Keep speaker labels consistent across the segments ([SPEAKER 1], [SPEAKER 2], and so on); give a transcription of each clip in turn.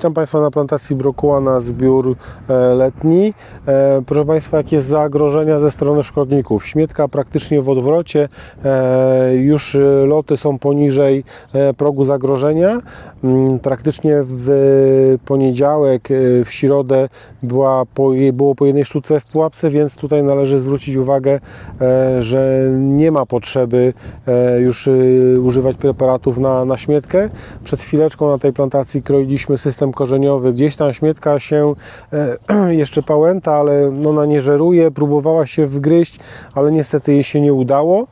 [SPEAKER 1] Witam Państwa na plantacji brokuła na zbiór e, letni. E, Proszę Państwa, jakie zagrożenia ze strony szkodników? Śmietka praktycznie w odwrocie, e, już loty są poniżej progu zagrożenia. Mm, Praktycznie w poniedziałek, w środę była było po jednej sztuce w pułapce, więc tutaj należy zwrócić uwagę, że nie ma potrzeby już używać preparatów na, na śmietkę. Przed chwileczką na tej plantacji kroiliśmy system korzeniowy. Gdzieś tam śmietka się e, jeszcze pałęta, ale ona nie żeruje. Próbowała się wgryźć, ale niestety jej się nie udało.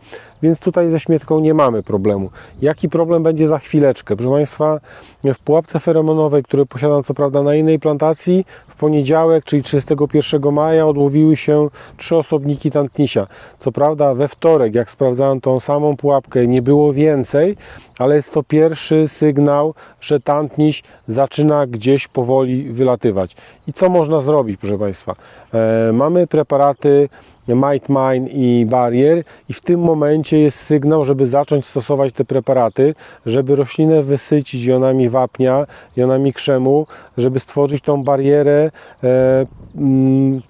[SPEAKER 1] Więc tutaj ze śmietką nie mamy problemu. Jaki problem będzie za chwileczkę? Proszę Państwa, w pułapce feromonowej, które posiadam co prawda na innej plantacji, w poniedziałek, czyli 31 maja odłowiły się trzy osobniki tantnisia. Co prawda we wtorek, jak sprawdzałem tą samą pułapkę, nie było więcej, ale jest to pierwszy sygnał, że tantniś zaczyna gdzieś powoli wylatywać. I co można zrobić, proszę Państwa? E, mamy preparaty Might Mine i Barrier i w tym momencie jest sygnał, żeby zacząć stosować te preparaty, żeby roślinę wysycić jonami wapnia, jonami krzemu, żeby stworzyć tą barierę e, mm,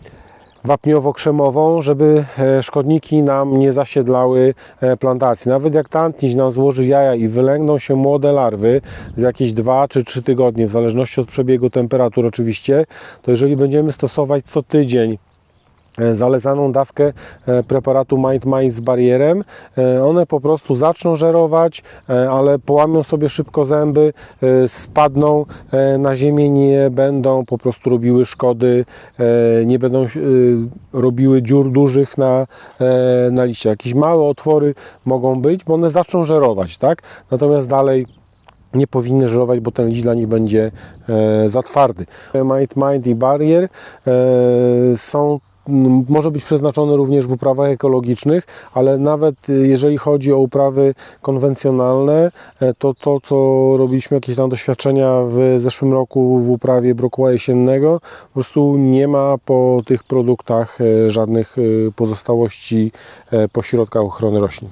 [SPEAKER 1] wapniowo-krzemową, żeby e, szkodniki nam nie zasiedlały e, plantacji. Nawet jak tantniś nam złoży jaja i wylęgną się młode larwy z jakieś 2 czy 3 tygodnie, w zależności od przebiegu temperatur oczywiście, to jeżeli będziemy stosować co tydzień zalecaną dawkę e, preparatu Mind Mind z barierem. E, One po prostu zaczną żerować, e, ale połamią sobie szybko zęby, e, spadną e, na ziemię, nie będą po prostu robiły szkody, e, nie będą e, robiły dziur dużych na, e, na liście. Jakieś małe otwory mogą być, bo one zaczną żerować, tak? Natomiast dalej nie powinny żerować, bo ten liść dla nich będzie e, za twardy. Mind Mind i Barrier e, są może być przeznaczony również w uprawach ekologicznych, ale nawet y, jeżeli chodzi o uprawy konwencjonalne, e, to to, co robiliśmy, jakieś tam doświadczenia w zeszłym roku w uprawie brokuła jesiennego, po prostu nie ma po tych produktach e, żadnych e, pozostałości e, po środkach ochrony roślin.